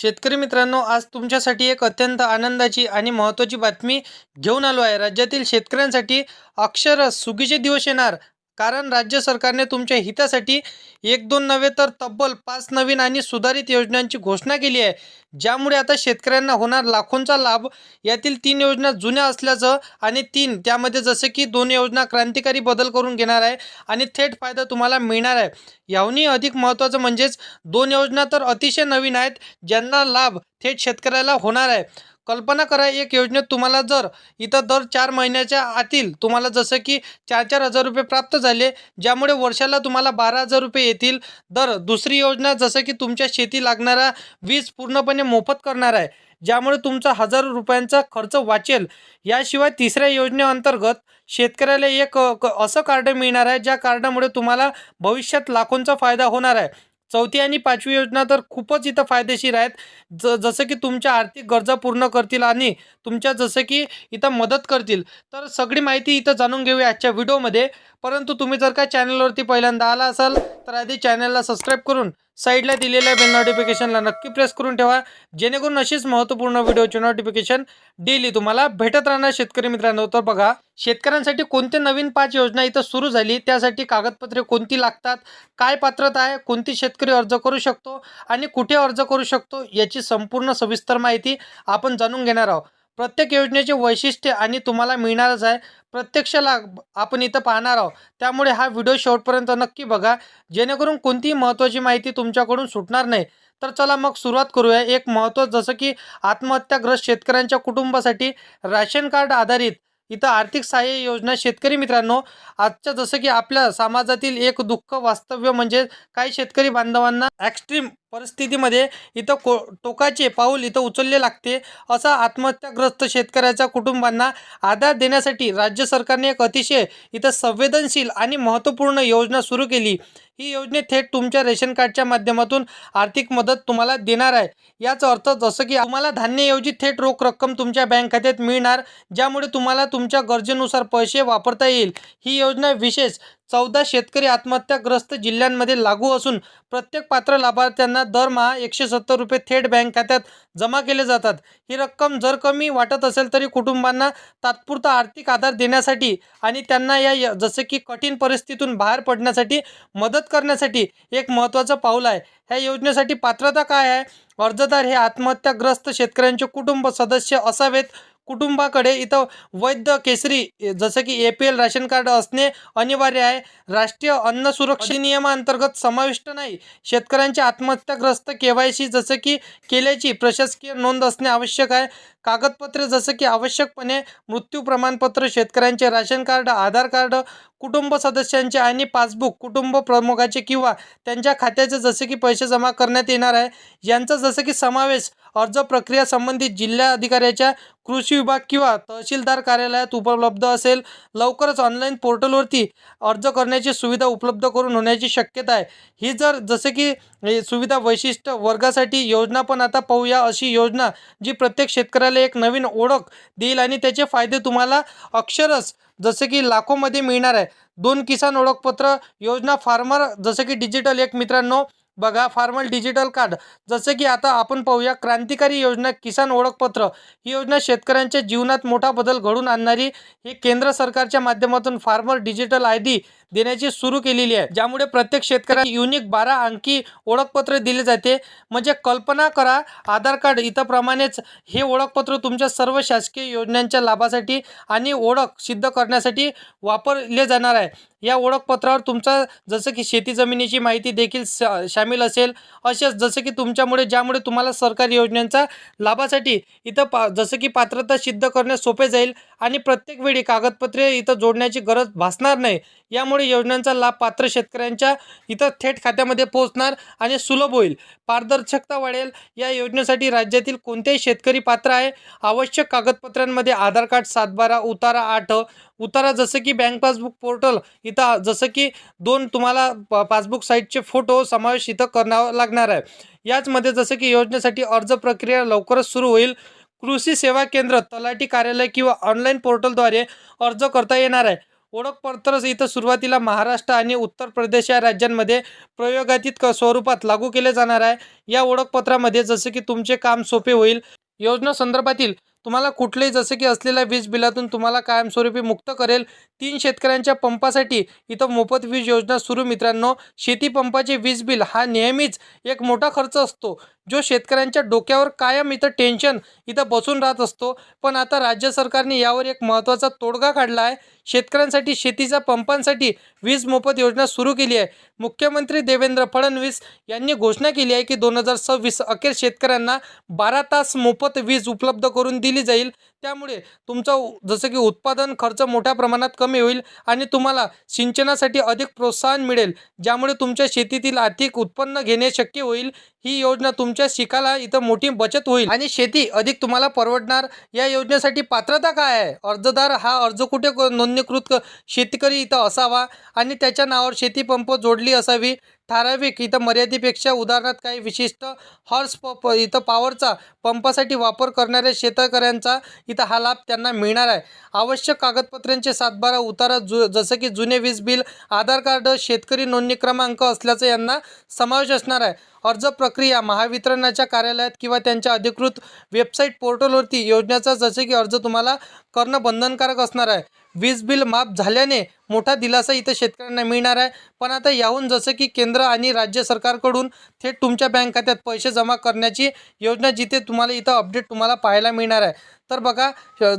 शेतकरी मित्रांनो आज तुमच्यासाठी एक अत्यंत आनंदाची आणि महत्त्वाची बातमी घेऊन आलो आहे. राज्यातील शेतकऱ्यांसाठी अक्षर सुगीचे दिवस येणार. कारण राज्य सरकारने तुमच्या हितासाठी एक दोन नव्हे तर तब्बल पाच नवीन आणि सुधारित योजनांची घोषणा केली आहे. ज्यामुळे आता शेतकऱ्यांना होणार लाखोंचा लाभ. यातील तीन योजना जुन्या असल्याचं आणि तीन त्यामध्ये जसे की दोन योजना क्रांतिकारी बदल करून घेणार आहे आणि थेट फायदा तुम्हाला मिळणार आहे. याहूनही अधिक महत्त्वाचं म्हणजेच दोन योजना तर अतिशय नवीन आहेत. ज्यांना लाभ थेट शेतकऱ्याला होणार आहे. कल्पना करा एक योजनेत तुम्हाला जर इथं दर चार महिन्याच्या आतील तुम्हाला जसं की चार चार हजार रुपये प्राप्त झाले ज्यामुळे वर्षाला तुम्हाला बारा हजार रुपये येतील. दर दुसरी योजना जसं की तुमच्या शेती लागणारा वीज पूर्णपणे मोफत करणार आहे ज्यामुळे तुमचा हजारो रुपयांचा खर्च वाचेल. याशिवाय तिसऱ्या योजनेअंतर्गत शेतकऱ्याला एक क- असं कार्ड मिळणार आहे ज्या कार्डामुळे तुम्हाला भविष्यात लाखोंचा फायदा होणार आहे. चौथी आणि पाचवी योजना तर खूपच इथं फायदेशीर आहेत. ज जसं की तुमच्या आर्थिक गरजा पूर्ण करतील आणि तुमच्या जसं की इथं मदत करतील. तर सगळी माहिती इथं जाणून घेऊया आजच्या व्हिडिओमध्ये. परंतु तुम्ही जर का चॅनलवरती पहिल्यांदा आला असाल तर आधी चॅनलला सबस्क्राईब करून साईडला दिलेल्या बेल नोटिफिकेशनला नक्की प्रेस करून ठेवा. जेणेकरून अशीच महत्त्वपूर्ण व्हिडिओचे नोटिफिकेशन डेली तुम्हाला भेटत राहणार शेतकरी मित्रांनो. तर बघा शेतकऱ्यांसाठी कोणते नवीन पाच योजना इथं सुरू झाली? त्यासाठी कागदपत्रे कोणती लागतात? काय पात्रता आहे? कोणती शेतकरी अर्ज करू शकतो? आणि कुठे अर्ज करू शकतो? याची संपूर्ण सविस्तर माहिती आपण जाणून घेणार आहोत. प्रत्येक योजनेचे वैशिष्ट्य आणि तुम्हाला मिळणारच आहे. प्रत्यक्ष लाभ आपण इथं पाहणार आहोत. त्यामुळे हा व्हिडिओ शेवटपर्यंत नक्की बघा. जेणेकरून कोणतीही महत्त्वाची माहिती तुमच्याकडून सुटणार नाही. तर चला मग सुरुवात करूया. एक महत्त्व जसं की आत्महत्याग्रस्त शेतकऱ्यांच्या कुटुंबासाठी राशन कार्ड आधारित इथं आर्थिक सहाय्य योजना शेतकरी मित्रांनो आजच्या जसं की आपल्या समाजातील एक दुःख वास्तव्य म्हणजे काही शेतकरी बांधवांना ॲक्स्ट्रीम परिस्थितीमध्ये इथं को टोकाचे पाऊल इथं उचलले लागते असा आत्महत्याग्रस्त शेतकऱ्याच्या कुटुंबांना आधार देण्यासाठी राज्य सरकारने एक अतिशय इथं संवेदनशील आणि महत्त्वपूर्ण योजना सुरू केली. ही योजने थेट तुमच्या रेशन कार्डच्या माध्यमातून आर्थिक मदत तुम्हाला देणार आहे. याचा अर्थ जसं की तुम्हाला धान्यऐवजी थेट रोख रक्कम तुमच्या बँक खात्यात मिळणार ज्यामुळे तुम्हाला तुमच्या गरजेनुसार पैसे वापरता येईल. ही योजना विशेष चौदा शेतकरी आत्महत्याग्रस्त जिल्ह्यांमध्ये लागू असून प्रत्येक पात्र लाभार्थ्यांना दरमहा एकशे सत्तर रुपये थेट बँक खात्यात जमा केले जातात. ही रक्कम जर कमी वाटत असेल तरी कुटुंबांना तात्पुरता आर्थिक आधार देण्यासाठी आणि त्यांना या य- जसं की कठीण परिस्थितीतून बाहेर पडण्यासाठी मदत करण्यासाठी एक महत्त्वाचं पाऊल आहे. ह्या योजनेसाठी पात्रता काय आहे? अर्जदार हे आत्महत्याग्रस्त शेतकऱ्यांचे कुटुंब सदस्य असावेत. कुटुंबाकडे इथं वैद्य केसरी जसं की A P L ration card असणे अनिवार्य आहे. राष्ट्रीय अन्न सुरक्षा नियमाअंतर्गत समाविष्ट नाही. शेतकऱ्यांच्या आत्महत्याग्रस्त के वाय सी जसं की केल्याची प्रशासकीय नोंद असणे आवश्यक आहे. कागदपत्रे जसं की आवश्यकपणे मृत्यू प्रमाणपत्र शेतकऱ्यांचे राशन कार्ड आधार कार्ड कुटुंब सदस्यांचे आणि पासबुक कुटुंब प्रमुखाचे किंवा त्यांच्या खात्याचे जसे की पैसे जमा करण्यात येणार आहे. यांचा जसं की समावेश अर्ज प्रक्रिया संबंधित जिल्हा अधिकाऱ्याच्या कृषी विभाग किंवा तहसीलदार कार्यालयात उपलब्ध असेल. लवकरच ऑनलाईन पोर्टलवरती अर्ज करण्याची सुविधा उपलब्ध करून होण्याची शक्यता आहे. ही जर जसे की सुविधा वैशिष्ट्य वर्गासाठी योजना पण आता पाहूया अशी योजना जी प्रत्येक शेतकऱ्याला एक नवीन ओळख देईल आणि त्याचे फायदे तुम्हाला अक्षरच जसे की लाखोमध्ये मिळणार आहे. दोन किसान ओळखपत्र योजना फार्मर जसं की डिजिटल एक मित्रांनो बघा फार्मर डिजिटल कार्ड. जसं की आता आपण पाहूया क्रांतिकारी योजना किसान ओळखपत्र. ही योजना शेतकऱ्यांच्या जीवनात मोठा बदल घडून आणणारी. ही केंद्र सरकारच्या माध्यमातून फार्मर डिजिटल आय डी देण्याची सुरू केलेली आहे. ज्यामुळे प्रत्येक शेतकऱ्याला युनिक बारा अंकी ओळखपत्र दिले जाते. म्हणजे कल्पना करा आधार कार्ड इथंप्रमाणेच हे ओळखपत्र तुमच्या सर्व शासकीय योजनांच्या लाभासाठी आणि ओळख सिद्ध करण्यासाठी वापरले जाणार आहे. या ओळखपत्रावर तुमचा जसं की शेती जमिनीची माहिती देखील सा सामील असेल. असेच जसं की तुमच्यामुळे ज्यामुळे तुम्हाला सरकारी योजनांचा लाभासाठी इथं पा जसं की पात्रता सिद्ध करण्यास सोपे जाईल. आणि प्रत्येक वेळी कागदपत्रे इथं जोडण्याची गरज भासणार नाही. यामुळे योजनांचा लाभ पात्र शेतकऱ्यांच्या इथं थेट खात्यामध्ये पोहोचणार आणि सुलभ होईल. पारदर्शकता वाढेल. या योजनेसाठी राज्यातील कोणतेही शेतकरी पात्र आहे? आवश्यक कागदपत्रांमध्ये आधार कार्ड सातबारा उतारा आठ उतारा जसं की बँक पासबुक पोर्टल इथं जसं की दोन तुम्हाला प पासबुक साईटचे फोटो समावेश इथं करावा लागणार आहे. याचमध्ये जसं की योजनेसाठी अर्ज प्रक्रिया लवकरच सुरू होईल. कृषी सेवा केंद्र तलाठी कार्यालय किंवा ऑनलाईन पोर्टलद्वारे अर्ज करता येणार आहे. ओळखपत्रच इथं सुरुवातीला महाराष्ट्र आणि उत्तर प्रदेश या राज्यांमध्ये प्रयोगातीत स्वरूपात लागू केले जाणार आहे. या ओळखपत्रामध्ये जसं की तुमचे काम सोपे होईल. योजना संदर्भातील तुम्हाला कुठलेही जसे की असलेल्या वीज बिलातून तुम्हाला कायमस्वरूपी मुक्त करेल. तीन शेतकऱ्यांच्या पंपासाठी इथं मोफत वीज योजना सुरू. मित्रांनो शेती पंपाचे वीज बिल हा नेहमीच एक मोठा खर्च असतो जो शेतकऱ्यांच्या डोक्यावर कायम इथं टेन्शन इथं बसून राहत असतो. पण आता राज्य सरकारने यावर एक महत्त्वाचा तोडगा काढला आहे. शेतकऱ्यांसाठी शेतीच्या पंपांसाठी वीज मोफत योजना सुरू केली आहे. मुख्यमंत्री देवेंद्र फडणवीस यांनी घोषणा केली आहे की दोन हजार सव्वीस अखेर शेतकऱ्यांना बारा तास मोफत वीज उपलब्ध करून दिली जाईल. त्यामुळे तुमचं जसं की उत्पादन खर्च मोठ्या प्रमाणात कमी होईल आणि तुम्हाला सिंचनासाठी अधिक प्रोत्साहन मिळेल ज्यामुळे तुमच्या शेतीतील आर्थिक उत्पन्न घेणे शक्य होईल. ही योजना तुमच्या शिकाला इथं मोठी बचत होईल. आणि शेती अधिक तुम्हाला परवडणार. या योजनेसाठी पात्रता काय आहे? अर्जदार हा अर्ज कुठे नोंदणीकृत शेतकरी इथं असावा आणि त्याच्या नावावर शेतीपंप जोडली असावी? ठराविक इथं मर्यादेपेक्षा उदाहरणार्थ काही विशिष्ट हॉर्स पंप इथं पॉवरचा पंपासाठी वापर करणाऱ्या शेतकऱ्यांचा इथं हा लाभ त्यांना मिळणार आहे. आवश्यक कागदपत्रांचे सातबारा उतारा जु जसं की जुने वीज बिल आधार कार्ड शेतकरी नोंदणी क्रमांक असल्याचं यांना समावेश असणार आहे. अर्ज प्रक्रिया महावितरणाच्या कार्यालयात किंवा त्यांच्या अधिकृत वेबसाईट पोर्टलवरती योजनेचा जसे की अर्ज तुम्हाला करणं बंधनकारक असणार आहे. वीज बिल माफ झाल्याने मोठा दिलासा इथं शेतकऱ्यांना मिळणार आहे. पण आता याहून जसं की केंद्र आणि राज्य सरकारकडून थेट तुमच्या बँक खात्यात पैसे जमा करण्याची योजना जिथे तुम्हाला इथं अपडेट तुम्हाला पाहायला मिळणार आहे. तर बघा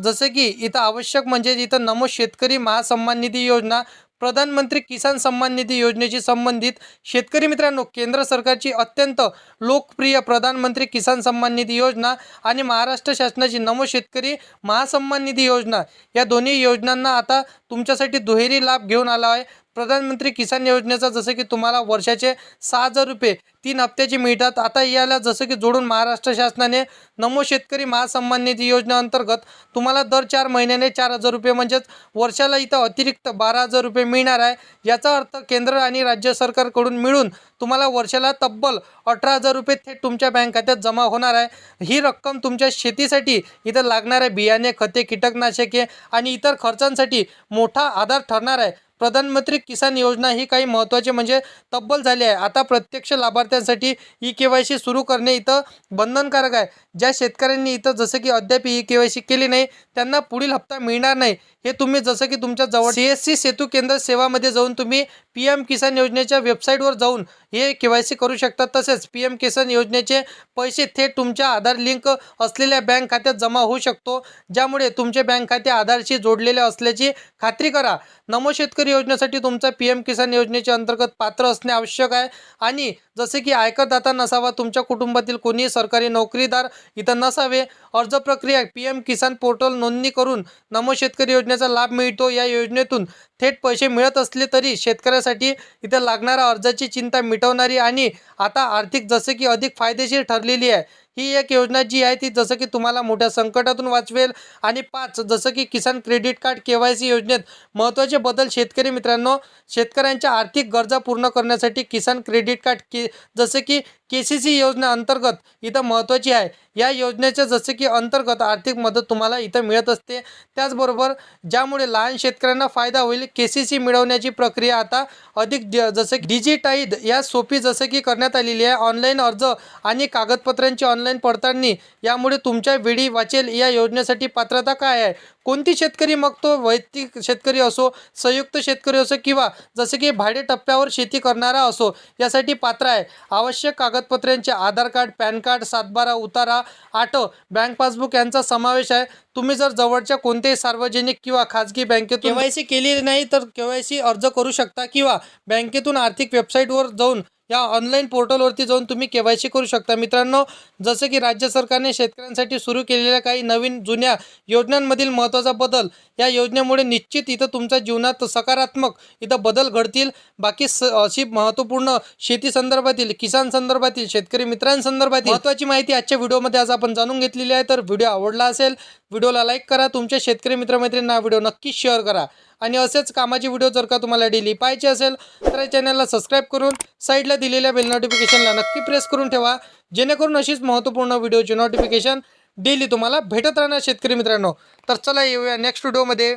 जसं की इथं आवश्यक म्हणजे इथं नमो शेतकरी महासन्मान निधी योजना प्रधानमंत्री किसान सन्मान निधी योजनेशी संबंधित शेतकरी मित्रांनो केंद्र सरकारची अत्यंत लोकप्रिय प्रधानमंत्री किसान सन्मान निधी योजना आणि महाराष्ट्र शासनाची नमो शेतकरी महासन्मान निधी योजना या दोन्ही योजनांना आता तुमच्यासाठी दुहेरी लाभ घेऊन आला आहे. प्रधानमंत्री किसान योजनेचा जसं की तुम्हाला वर्षाचे सहा हजार रुपये तीन हप्त्याचे मिळतात. आता याला जसं की जोडून महाराष्ट्र शासनाने नमो शेतकरी महासन्मान निधी योजनेअंतर्गत तुम्हाला दर चार महिन्याने चार हजार रुपये म्हणजेच वर्षाला इथं अतिरिक्त बारा हजार रुपये मिळणार आहे. याचा अर्थ केंद्र आणि राज्य सरकारकडून मिळून तुम्हाला वर्षाला तब्बल अठरा हजार रुपये थेट तुमच्या बँक खात्यात जमा होणार आहे. ही रक्कम तुमच्या शेतीसाठी इथं लागणाऱ्या बियाणे खते कीटकनाशके आणि इतर खर्चांसाठी मोठा आधार ठरणार आहे. प्रधानमंत्री किसान योजना ही काही महत्त्वाचे म्हणजे तब्बल झाली आहे. आता प्रत्यक्ष लाभार्थ्यांसाठी ई के वाय सी सुरू करणे इथं बंधनकारक आहे. ज्या शेतकऱ्यांनी इथं जसं की अद्याप ई के वाय सी केली नाही त्यांना पुढील हप्ता मिळणार नाही. हे तुम्ही जसं की तुमच्या जवळ सी एस सी सेतू केंद्र सेवामध्ये जाऊन तुम्ही पी एम किसान योजनेच्या वेबसाईटवर जाऊन हे के वाय सी करू शकता. तसेच पी एम किसान योजनेचे पैसे थेट तुमच्या आधार लिंक असलेल्या बँक खात्यात जमा होऊ शकतो. ज्यामुळे तुमचे बँक खाते आधारशी जोडलेले असल्याची खात्री करा. नमो शेतकरी योजनेसाठी तुमचा पी एम किसान योजनेच्या अंतर्गत पात्र असणे आवश्यक आहे. आणि जसे की आयकरदाता नसावा तुमच्या कुटुंबातील कोणीही सरकारी नोकरीदार इथं नसावे. अर्ज प्रक्रिया पी एम किसान पोर्टल नोंदणी करून नमो शेतकरी योजनेचा लाभ मिळतो या योजनेतून. थेट पैसे मिळत असले तरी शेतकऱ्यासाठी इथं लागणाऱ्या अर्जाची चिंता मिटवणारी आणि आता आर्थिक जसे की अधिक फायदेशीर ठरलेली आहे. ही एक योजना जी आहे ती जसं की तुम्हाला मोठ्या संकटातून वाचवेल आणि पाच जसं की Kisan credit card K Y C योजनेत महत्त्वाचे बदल शेतकरी मित्रांनो शेतकऱ्यांच्या आर्थिक गरजा पूर्ण करण्यासाठी किसान क्रेडिट कार्ड के जसं की के सी सी योजना अंतर्गत इथं महत्त्वाची आहे. या योजनेच्या जसं की अंतर्गत आर्थिक मदत तुम्हाला इथं मिळत असते. त्याचबरोबर ज्यामुळे लहान शेतकऱ्यांना फायदा होईल के सी सी मिळवण्याची प्रक्रिया आता अधिक ड- जसं की डिजिटाईज या सोपी जसं की करण्यात आलेली आहे. ऑनलाईन अर्ज आणि कागदपत्रांची ऑनलाईन पडताळणी यामुळे तुमच्या वेळी वाचेल या योजनेसाठी पात्रता काय आहे? कोणती शेतकरी मग तो वैयक्तिक शेतकरी असो संयुक्त शेतकरी असो किंवा जसे की भाडे टप्प्यावर शेती करणारा असो यासाठी पात्र आहे. आवश्यक कागदपत्रांचे आधार कार्ड पॅन कार्ड सातबारा उतारा आटो बँक पासबुक यांचा समावेश आहे. तुम्ही जर जवळच्या कोणत्याही सार्वजनिक किंवा खाजगी बँकेतून केवायसी केली नाही तर केवायसी अर्ज करू शकता किंवा बँकेतून आर्थिक वेबसाईटवर जाऊन या ऑनलाईन पोर्टलवरती जाऊन तुम्ही के वाय सी करू शकता. मित्रांनो जसं की राज्य सरकारने शेतकऱ्यांसाठी सुरू केलेल्या काही नवीन जुन्या योजनांमधील महत्त्वाचा बदल या योजनेमुळे निश्चित इथं तुमच्या जीवनात सकारात्मक इथं बदल घडतील. बाकी स अशी महत्त्वपूर्ण शेती संदर्भातील किसान संदर्भातील शेतकरी मित्रांसंदर्भातील महत्त्वाची माहिती आजच्या व्हिडिओमध्ये आज आपण जाणून घेतलेली आहे. तर व्हिडिओ आवडला असेल व्हिडिओला लाईक करा तुमच्या शेतकरी मित्रमैत्रिणींना व्हिडिओ नक्कीच शेअर करा. आणि असेच कामाचे व्हिडिओ जर का तुम्हाला डेली पाहिजे असेल तर या चॅनलला सबस्क्राईब करून साईडला दिलेल्या बेल नोटिफिकेशनला नक्की प्रेस करून ठेवा. जेणेकरून अशीच महत्त्वपूर्ण व्हिडिओची नोटिफिकेशन डेली तुम्हाला भेटत राहणार शेतकरी मित्रांनो. तर चला येऊया नेक्स्ट व्हिडिओमध्ये